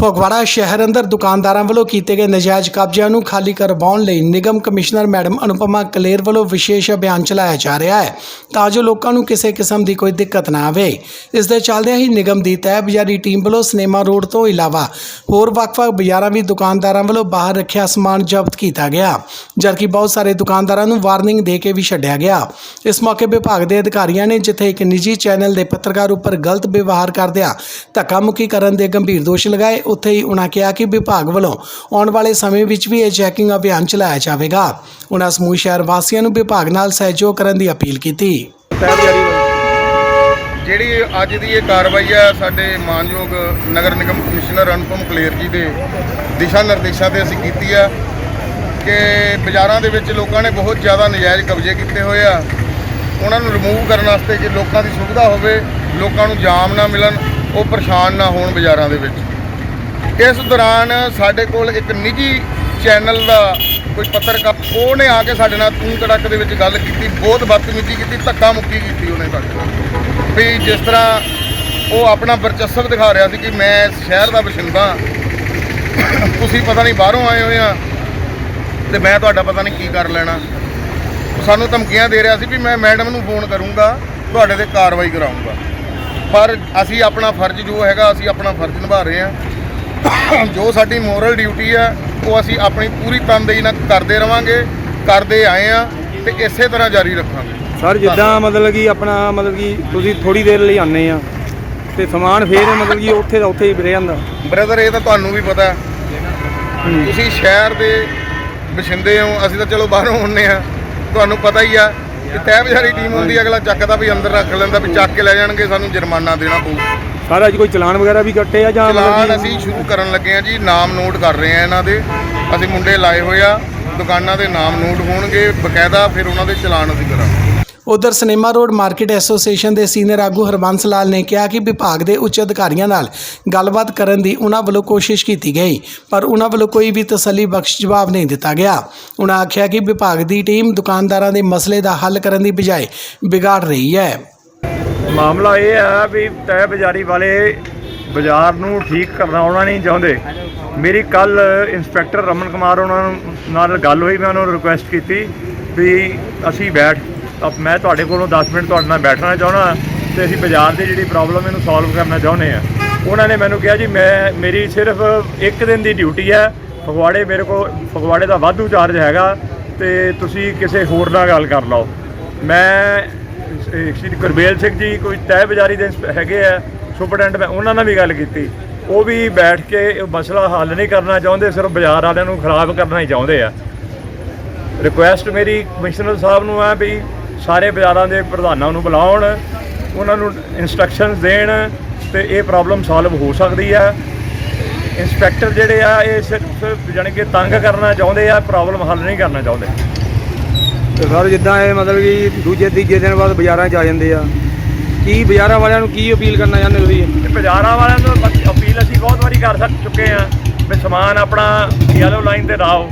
ਫਗਵਾੜਾ ਸ਼ਹਿਰ ਅੰਦਰ ਦੁਕਾਨਦਾਰਾਂ ਵੱਲੋਂ ਕੀਤੇ ਗਏ ਨਜਾਇਜ਼ ਕਬਜ਼ਿਆਂ ਨੂੰ ਖਾਲੀ ਕਰਵਾਉਣ ਲਈ ਨਿਗਮ ਕਮਿਸ਼ਨਰ ਮੈਡਮ ਅਨੁਪਮਾ ਕਲੇਰ ਵੱਲੋਂ ਵਿਸ਼ੇਸ਼ ਅਭਿਆਨ ਚਲਾਇਆ ਜਾ ਰਿਹਾ ਹੈ ਤਾਂ ਜੋ ਲੋਕਾਂ ਨੂੰ ਕਿਸੇ ਕਿਸਮ ਦੀ ਕੋਈ ਦਿੱਕਤ ਨਾ ਆਵੇ। ਇਸ ਦੇ ਚੱਲਦਿਆਂ ਹੀ ਨਿਗਮ ਦੀ ਤਹਿ ਬਜ਼ਾਰੀ ਟੀਮ ਵੱਲੋਂ ਸਿਨੇਮਾ ਰੋਡ ਤੋਂ ਇਲਾਵਾ ਹੋਰ ਵੱਖ-ਵੱਖ ਬਾਜ਼ਾਰਾਂ ਵਿੱਚ ਦੁਕਾਨਦਾਰਾਂ ਵੱਲੋਂ ਬਾਹਰ ਰੱਖਿਆ ਸਮਾਨ ਜ਼ਬਤ ਕੀਤਾ ਗਿਆ, ਜਦਕਿ ਬਹੁਤ ਸਾਰੇ ਦੁਕਾਨਦਾਰਾਂ ਨੂੰ ਵਾਰਨਿੰਗ ਦੇ ਕੇ ਵੀ ਛੱਡਿਆ ਗਿਆ। ਇਸ ਮੌਕੇ ਵਿਭਾਗ ਦੇ ਅਧਿਕਾਰੀਆਂ ਨੇ ਜਿੱਥੇ ਇੱਕ ਨਿੱਜੀ ਚੈਨਲ ਦੇ ਪੱਤਰਕਾਰ ਉੱਪਰ ਗਲਤ ਵਿਵਹਾਰ ਕਰਦਿਆਂ ਧੱਕਾ ਮੁੱਕੀ ਕਰਨ ਦੇ ਗੰਭੀਰ ਦੋਸ਼ ਲਗਾਏ ਉੱਥੇ ਹੀ ਉਹਨਾਂ ਕਿਹਾ ਕਿ ਵਿਭਾਗ ਵੱਲੋਂ ਆਉਣ ਵਾਲੇ ਸਮੇਂ ਵਿੱਚ ਵੀ ਇਹ ਚੈਕਿੰਗ ਅਭਿਆਨ ਚਲਾਇਆ ਜਾਵੇਗਾ। ਉਹਨਾਂ ਸਮੂਹ ਸ਼ਹਿਰ ਵਾਸੀਆਂ ਨੂੰ ਵਿਭਾਗ ਨਾਲ ਸਹਿਯੋਗ ਕਰਨ ਦੀ ਅਪੀਲ ਕੀਤੀ। ਜਿਹੜੀ ਅੱਜ ਦੀ ਇਹ ਕਾਰਵਾਈ ਆ ਸਾਡੇ ਮਾਨਯੋਗ ਨਗਰ ਨਿਗਮ ਕਮਿਸ਼ਨਰ ਅਨੁਪਮ ਕਲੇਰ ਜੀ ਦੇ ਦਿਸ਼ਾ ਨਿਰਦੇਸ਼ਾਂ ਤੇ ਅਸੀਂ ਕੀਤੀ ਆ ਕਿ ਬਾਜ਼ਾਰਾਂ ਦੇ ਵਿੱਚ ਲੋਕਾਂ ਨੇ ਬਹੁਤ ਜ਼ਿਆਦਾ ਨਜਾਇਜ਼ ਕਬਜ਼ੇ ਕੀਤੇ ਹੋਏ ਆ। ਉਹਨਾਂ ਨੂੰ ਰਿਮੂਵ ਕਰਨ ਵਾਸਤੇ ਜੇ ਲੋਕਾਂ ਦੀ ਸੁਵਿਧਾ ਹੋਵੇ, ਲੋਕਾਂ ਨੂੰ ਜਾਮ ਨਾ ਮਿਲਣ, ਉਹ ਪਰੇਸ਼ਾਨ ਨਾ ਹੋਣ ਬਾਜ਼ਾਰਾਂ ਦੇ ਵਿੱਚ। ਇਸ ਦੌਰਾਨ ਸਾਡੇ ਕੋਲ ਇੱਕ ਨਿੱਜੀ ਚੈਨਲ ਦਾ ਕੋਈ ਪੱਤਰਕਾਰ ਉਹਨੇ ਆ ਕੇ ਸਾਡੇ ਨਾਲ ਤੂੰ ਤੜਕ ਦੇ ਵਿੱਚ ਗੱਲ ਕੀਤੀ, ਬਹੁਤ ਬਦਤਮੀਜ਼ੀ ਕੀਤੀ, ਧੱਕਾ ਮੁੱਕੀ ਕੀਤੀ ਉਹਨੇ ਸਾਡੇ ਨਾਲ। ਵੀ ਜਿਸ ਤਰ੍ਹਾਂ ਉਹ ਆਪਣਾ ਵਰਚਸਵ ਦਿਖਾ ਰਿਹਾ ਸੀ ਕਿ ਮੈਂ ਸ਼ਹਿਰ ਦਾ ਵਸਿੰਦਾ ਤੁਸੀਂ ਪਤਾ ਨਹੀਂ ਬਾਹਰੋਂ ਆਏ ਹੋਏ ਆ ਤੇ ਮੈਂ ਤੁਹਾਡਾ ਪਤਾ ਨਹੀਂ ਕੀ ਕਰ ਲੈਣਾ। ਸਾਨੂੰ ਧਮਕੀਆਂ ਦੇ ਰਿਹਾ ਸੀ ਵੀ ਮੈਂ ਮੈਡਮ ਨੂੰ ਫੋਨ ਕਰੂੰਗਾ, ਤੁਹਾਡੇ ਤੇ ਕਾਰਵਾਈ ਕਰਾਉਂਗਾ ਪਰ ਅਸੀਂ ਆਪਣਾ ਫਰਜ਼ ਜੋ ਹੈਗਾ, ਅਸੀਂ ਆਪਣਾ ਫਰਜ਼ ਨਿਭਾ ਰਹੇ ਹਾਂ। ਜੋ ਸਾਡੀ ਮੋਰਲ ਡਿਊਟੀ ਹੈ ਉਹ ਅਸੀਂ ਆਪਣੀ ਪੂਰੀ ਤਨਦੇਹੀ ਨਾਲ ਕਰਦੇ ਰਵਾਂਗੇ ਕਰਦੇ ਆਏ ਆ ਤੇ ਇਸੇ ਤਰ੍ਹਾਂ ਜਾਰੀ ਰੱਖਾਂਗੇ। ਸਰ ਜਿੱਦਾਂ ਮਤਲਬ ਕਿ ਆਪਣਾ ਮਤਲਬ ਕਿ ਤੁਸੀਂ ਥੋੜੀ ਦੇਰ ਲਈ ਆਨੇ ਆ ਤੇ ਸਮਾਨ ਫੇਰ ਮਤਲਬ ਕਿ ਉੱਥੇ ਦਾ ਉੱਥੇ ਹੀ ਰਹਿ ਜਾਂਦਾ। ਬ੍ਰਦਰ ਇਹ ਤਾਂ ਤੁਹਾਨੂੰ ਵੀ ਪਤਾ। ਤੁਸੀਂ ਸ਼ਹਿਰ ਦੇ ਵਸਿੰਦੇ ਹੋ ਅਸੀਂ ਤਾਂ ਚਲੋ ਬਾਹਰੋਂ ਹੁੰਨੇ ਆ। ਤੁਹਾਨੂੰ ਪਤਾ ਹੀ ਆ ਕਿ ਤਹਿ ਬਜ਼ਾਰੀ ਟੀਮ ਹੁੰਦੀ ਅਗਲਾ ਚੱਕਦਾ ਵੀ ਅੰਦਰ ਰੱਖ ਲੈਂਦਾ ਵੀ ਚੱਕ ਕੇ ਲੈ ਜਾਣਗੇ ਸਾਨੂੰ ਜੁਰਮਾਨਾ ਦੇਣਾ ਪਊ। ਸਰ ਅੱਜ ਕੋਈ ਚਲਾਨ ਵਗੈਰਾ ਵੀ ਕੱਟੇ ਆ ਜਾਂ ਮਤਲਬ ਚਲਾਨ ਕਿ- ਅਸੀਂ ਸ਼ੁਰੂ ਕਰਨ ਲੱਗੇ ਆ ਜੀ ਨਾਮ ਨੋਟ ਕਰ ਰਹੇ ਆ ਇਹਨਾਂ ਦੇ। ਅਸੀਂ ਮੁੰਡੇ ਲਾਏ ਹੋਏ ਆ ਦੁਕਾਨਾਂ ਦੇ ਨਾਮ ਨੋਟ ਹੋਣਗੇ ਬਕਾਇਦਾ ਫਿਰ ਉਹਨਾਂ ਦੇ ਚਲਾਨ ਅਸੀਂ ਕਰਾਂਗੇ। ਉਧਰ ਸਿਨੇਮਾ ਰੋਡ ਮਾਰਕੀਟ ਐਸੋਸੀਏਸ਼ਨ ਦੇ ਸੀਨੀਅਰ ਆਗੂ ਹਰਬੰਸ ਲਾਲ ਨੇ ਕਿਹਾ ਕਿ ਵਿਭਾਗ ਦੇ ਉੱਚ ਅਧਿਕਾਰੀਆਂ ਨਾਲ ਗੱਲਬਾਤ ਕਰਨ ਦੀ ਉਹਨਾਂ ਵੱਲੋਂ ਕੋਸ਼ਿਸ਼ ਕੀਤੀ ਗਈ ਪਰ ਉਹਨਾਂ ਵੱਲੋਂ ਕੋਈ ਵੀ ਤਸੱਲੀ ਬਖਸ਼ ਜਵਾਬ ਨਹੀਂ ਦਿੱਤਾ ਗਿਆ। ਉਹਨਾਂ ਆਖਿਆ ਕਿ ਵਿਭਾਗ ਦੀ ਟੀਮ ਦੁਕਾਨਦਾਰਾਂ ਦੇ ਮਸਲੇ ਦਾ ਹੱਲ ਕਰਨ ਦੀ ਬਜਾਏ ਵਿਗਾੜ ਰਹੀ ਹੈ। ਮਾਮਲਾ ਇਹ ਹੈ ਵੀ ਤੈ ਬਾਜ਼ਾਰੀ ਵਾਲੇ ਬਾਜ਼ਾਰ ਨੂੰ ਠੀਕ ਕਰਵਾਉਣਾ ਨਹੀਂ ਚਾਹੁੰਦੇ। ਮੇਰੀ ਕੱਲ ਇੰਸਪੈਕਟਰ ਰਮਨ ਕੁਮਾਰ ਉਹਨਾਂ ਨਾਲ ਗੱਲ ਹੋਈ, ਮੈਂ ਉਹਨਾਂ ਨੂੰ ਰਿਕੁਐਸਟ ਕੀਤੀ ਵੀ ਅਸੀਂ ਬੈਠ ਅਬ ਮੈਂ ਤੁਹਾਡੇ ਕੋਲੋਂ 10 ਮਿੰਟ ਤੁਹਾਡੇ ਨਾਲ ਬੈਠਣਾ ਚਾਹੁੰਦਾ, ਤੇ ਅਸੀਂ ਬਾਜ਼ਾਰ ਦੀ ਜਿਹੜੀ ਪ੍ਰੋਬਲਮ ਇਹਨੂੰ ਸੋਲਵ ਕਰਨਾ ਚਾਹੁੰਦੇ ਆ। ਉਹਨਾਂ ਨੇ ਮੈਨੂੰ ਕਿਹਾ ਜੀ, ਮੈਂ, ਮੇਰੀ ਸਿਰਫ ਇੱਕ ਦਿਨ ਦੀ ਡਿਊਟੀ ਹੈ, ਫਗਵਾੜੇ ਮੇਰੇ ਕੋਲ, ਫਗਵਾੜੇ ਦਾ ਵਾਧੂ ਚਾਰਜ ਹੈਗਾ, ਤੇ ਤੁਸੀਂ ਕਿਸੇ ਹੋਰ ਨਾਲ ਗੱਲ ਕਰ ਲਓ। ਮੈਂ ਇਹ ਸ਼੍ਰੀ ਗੁਰਬੇਲ ਸਿੰਘ ਜੀ ਕੋਈ ਤਹਿ ਬਜ਼ਾਰੀ ਦੇ ਇੰਸਪ- ਹੈਗੇ ਆ, ਸੁਪਰਡੈਂਟ ਮੈਂ ਉਹਨਾਂ ਨਾਲ ਵੀ ਗੱਲ ਕੀਤੀ। ਉਹ ਵੀ ਬੈਠ ਕੇ ਇਹ ਮਸਲਾ ਹੱਲ ਨਹੀਂ ਕਰਨਾ ਚਾਹੁੰਦੇ, ਸਿਰਫ ਬਾਜ਼ਾਰ ਵਾਲਿਆਂ ਨੂੰ ਖਰਾਬ ਕਰਨਾ ਹੀ ਚਾਹੁੰਦੇ ਆ। ਰਿਕੁਐਸਟ ਮੇਰੀ ਕਮਿਸ਼ਨਰ ਸਾਹਿਬ ਨੂੰ ਆ ਵੀ ਸਾਰੇ ਬਾਜ਼ਾਰਾਂ ਦੇ ਪ੍ਰਧਾਨਾਂ ਨੂੰ ਬੁਲਾਉਣ, ਉਹਨਾਂ ਨੂੰ ਇਨਸਟਰਕਸ਼ਨਸ ਦੇਣ ਤੇ ਇਹ ਪ੍ਰੋਬਲਮ ਸੋਲਵ ਹੋ ਸਕਦੀ ਆ। ਇੰਸਪੈਕਟਰ ਜਿਹੜੇ ਆ, ਇਹ ਸਿਰਫ ਜਾਣੀ ਕਿ ਤੰਗ ਕਰਨਾ ਚਾਹੁੰਦੇ ਆ ਪ੍ਰੋਬਲਮ ਹੱਲ ਨਹੀਂ ਕਰਨਾ ਚਾਹੁੰਦੇ। ਤੇ ਸਰ ਜਿੱਦਾਂ ਇਹ ਮਤਲਬ ਕਿ ਦੂਜੇ ਤੀਜੇ ਦਿਨ ਬਾਅਦ ਬਾਜ਼ਾਰਾਂ 'ਚ ਆ ਜਾਂਦੇ ਆ। ਕੀ ਬਾਜ਼ਾਰਾਂ ਵਾਲਿਆਂ ਨੂੰ ਕੀ ਅਪੀਲ ਕਰਨਾ ਚਾਹੁੰਦੇ ਤੁਸੀਂ? ਤੇ ਬਾਜ਼ਾਰਾਂ ਵਾਲਿਆਂ ਨੂੰ ਬਸ ਅਪੀਲ ਅਸੀਂ ਬਹੁਤ ਵਾਰੀ ਕਰ ਸਕ ਚੁੱਕੇ ਆ ਵੀ ਸਮਾਨ ਆਪਣਾ ਯੈਲੋ ਲਾਈਨ ਤੇ ਲਾਓ।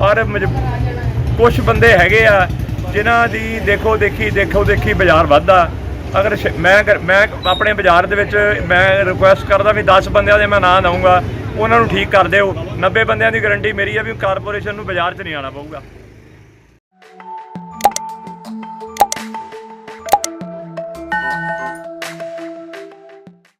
ਔਰ ਕੁਝ ਬੰਦੇ ਹੈਗੇ ਆ ਜਿਨ੍ਹਾਂ ਦੀ ਦੇਖੋ ਦੇਖੀ ਦੇਖੋ ਦੇਖੀ ਬਾਜ਼ਾਰ ਵੱਧਦਾ। ਅਗਰ ਮੈਂ ਮੈਂ ਆਪਣੇ ਬਾਜ਼ਾਰ ਦੇ ਵਿੱਚ ਮੈਂ ਰਿਕੁਐਸਟ ਕਰਦਾ ਵੀ 10 ਬੰਦਿਆਂ ਦੇ ਮੈਂ ਨਾਂ ਦਊਂਗਾ, ਉਹਨਾਂ ਨੂੰ ਠੀਕ ਕਰ ਦਿਓ। 90 ਬੰਦਿਆਂ ਦੀ ਗਾਰੰਟੀ ਮੇਰੀ ਆ ਵੀ ਕਾਰਪੋਰੇਸ਼ਨ ਨੂੰ ਬਾਜ਼ਾਰ 'ਚ ਨਹੀਂ ਆਉਣਾ ਪਊਗਾ।